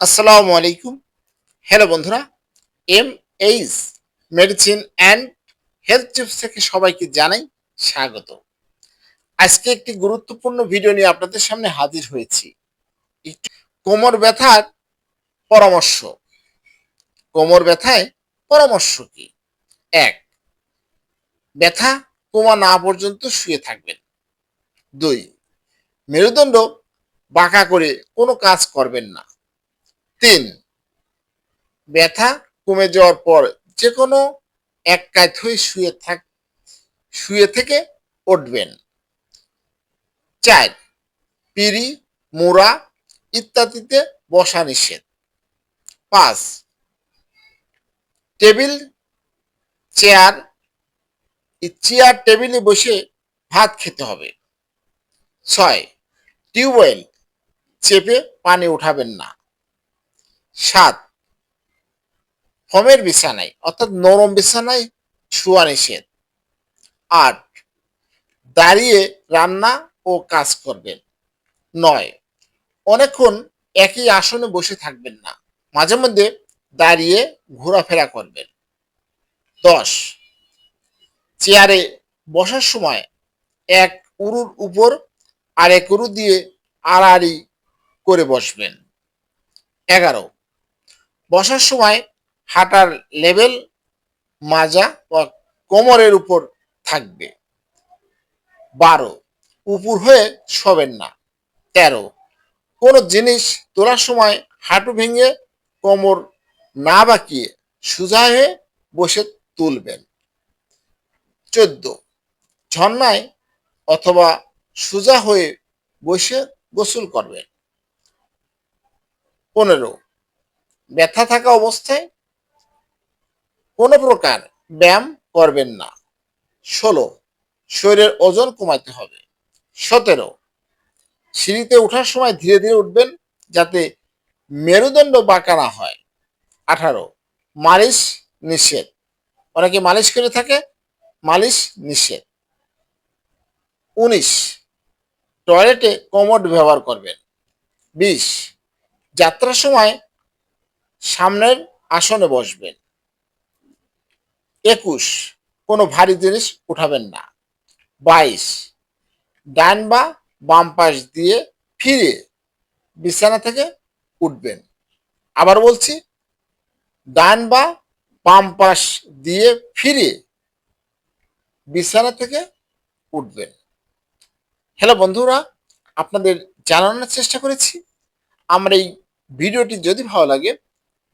আসসালামু আলাইকুম। হ্যালো বন্ধুরা M H medicine and health tips থেকে সবাইকে জানাই স্বাগত। আজকে একটি গুরুত্বপূর্ণ ভিডিও নিয়ে আপনাদের সামনে হাজির হয়েছি। কোমর ব্যথার পরামর্শ। কোমর ব্যথায় পরামর্শ কি? এক, ব্যথা কমা না পর্যন্ত শুয়ে থাকবেন। দুই, মেরুদণ্ড বাঁকা করে কোনো কাজ করবেন না। তিন। ব্যথা কমে যাওয়ার পর যে কোনো এক কাজ হয়ে শুয়ে থাক শুয়ে থেকে উঠবেন। চার। পিড়ি, মোড়া ইত্যাদিতে বসা নিষেধ। পাঁচ। টেবিল, চেয়ার চেয়ার টেবিলে বসে ভাত খেতে হবে। ছয়। টিউবওয়েল চেপে পানি উঠাবেন না। সাত। ফমের বিছানায়, অর্থাৎ নরম বিছানায় শোয়া নিষেধ। আট। দাঁড়িয়ে রান্না ও কাজ করবেন। নয়। অনেকক্ষণ একই আসনে বসে থাকবেন না। মাঝে মধ্যে দাঁড়িয়ে ঘোরাফেরা করবেন। দশ। চেয়ারে বসার সময় এক উরুর উপর আরেক উরু দিয়ে আড়াআড়ি করে বসবেন। এগারো। বসার সময় হাঁটার লেভেল মাজা বা কোমরের উপর থাকবে। বারো, উপর হয়ে শোবেন না। তেরো, কোনো জিনিস তোলার সময় হাঁটু ভেঙে কোমর না বাঁকিয়ে সোজা হয়ে বসে তুলবেন। চোদ্দ, ঝর্ণায় অথবা সোজা হয়ে বসে গোসল করবেন। পনেরো ব্যথা থাকা অবস্থায় কোনো প্রকার ব্যায়াম করবেন না। ষোলো, শরীরের ওজন কমাতে হবে। সতেরো, সিঁড়িতে ওঠার সময় ধীরে ধীরে উঠবেন যাতে মেরুদণ্ড বাঁকা না হয়। আঠারো, মালিশ নিষেধ। অনেকে মালিশ করে থাকে, মালিশ নিষেধ। উনিশ, টয়লেটে কমোড ব্যবহার করবেন। বিশ, যাত্রার সময় সামনের আসনে বসবেন। একুশ, কোনো ভারী জিনিস উঠাবেন না। বাইশ, ডান বা বাম পাশ দিয়ে ফিরে বিছানা থেকে উঠবেন। আবার বলছি, ডান বা বাম পাশ দিয়ে ফিরে বিছানা থেকে উঠবেন। হ্যালো বন্ধুরা, আপনাদের জানানোর চেষ্টা করেছি। আমার এই ভিডিওটি যদি ভালো লাগে